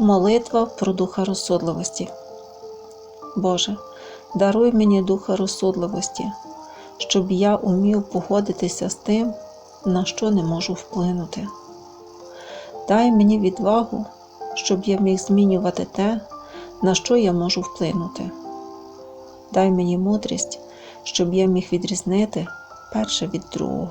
Молитва про духа розсудливості. Боже, даруй мені духа розсудливості, щоб я умів погодитися з тим, на що не можу вплинути. Дай мені відвагу, щоб я міг змінювати те, на що я можу вплинути. Дай мені мудрість, щоб я міг відрізнити перше від другого.